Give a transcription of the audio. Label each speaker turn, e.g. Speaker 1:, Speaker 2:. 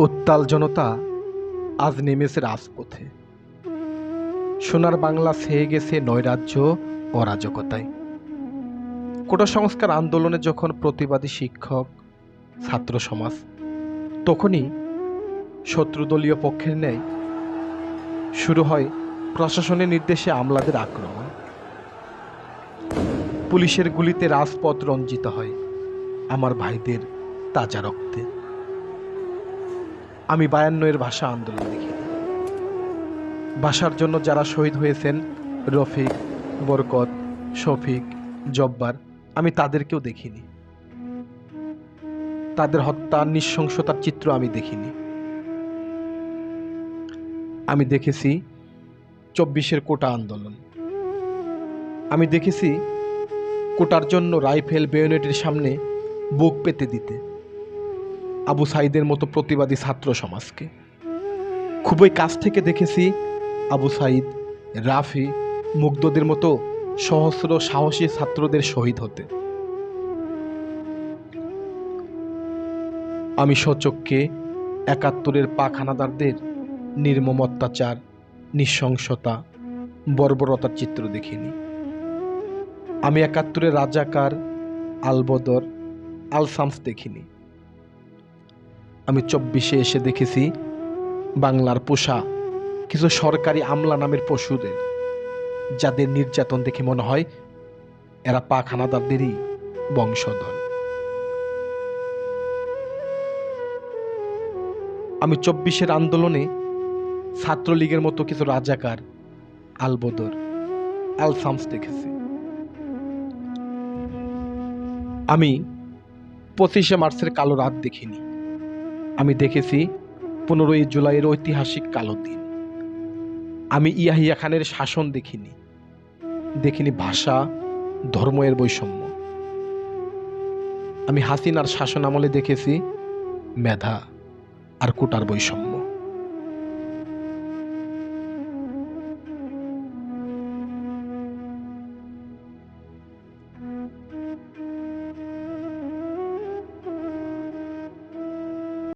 Speaker 1: উত্তাল জনতা আজ নেমেছে রাজপথে। সোনার বাংলা ছেয়ে গেছে নৈরাজ্য অরাজকতায়। কোটা সংস্কার আন্দোলনে যখন প্রতিবাদী শিক্ষক, ছাত্র সমাজ, তখনই শত্রুদলীয় পক্ষের ন্যায় শুরু হয় প্রশাসনের নির্দেশে আমলাদের আক্রমণ। পুলিশের গুলিতে রাজপথ রঞ্জিত হয় আমার ভাইদের তাজা রক্তে। আমি বায়ান্নয়ের ভাষা আন্দোলন দেখি। ভাষার জন্য যারা শহীদ হয়েছেন রফিক, বরকত, শফিক, জব্বার, আমি তাদেরকেও দেখিনি। তাদের হত্যা, নৃশংসতার চিত্র আমি দেখিনি। আমি দেখেছি চব্বিশের কোটা আন্দোলন। আমি দেখেছি কোটার জন্য রাইফেল বেয়োনেটের সামনে বুক পেতে দিতে। আবু সাইদের মতো প্রতিবাদী ছাত্র সমাজকে। খুবই কাছ থেকে দেখেছি আবু সাইদ, রাফি, মুগ্ধদের মতো সহস্র সাহসী ছাত্রদের শহীদ হতে। আমি সচক্ষে একাত্তরের পাখানাদারদের নির্মম অত্যাচার, নৃশংসতা, বর্বরতার চিত্র দেখিনি। আমি একাত্তরের রাজাকার আলবদর আলসামস দেখিনি। আমি চব্বিশে এসে দেখেছি বাংলার পোষা কিছু সরকারি আমলা নামের পশুদের। যাদের নির্যাতন দেখে মনে হয় এরা পাখানাদারদেরই বংশধর। আমি চব্বিশের আন্দোলনে ছাত্রলীগের মতো কিছু রাজাকার, আলবদর, আলসামস দেখেছি। আমি পঁচিশে মার্চের কালো রাত দেখিনি। আমি দেখেছি পনেরোই জুলাইয়ের ঐতিহাসিক কালো দিন। আমি ইয়াহিয়া খানের শাসন দেখিনি দেখিনি ভাষা ধর্মের বৈষম্য। আমি হাসিনার শাসন আমলে দেখেছি মেধা আর কোটার বৈষম্য।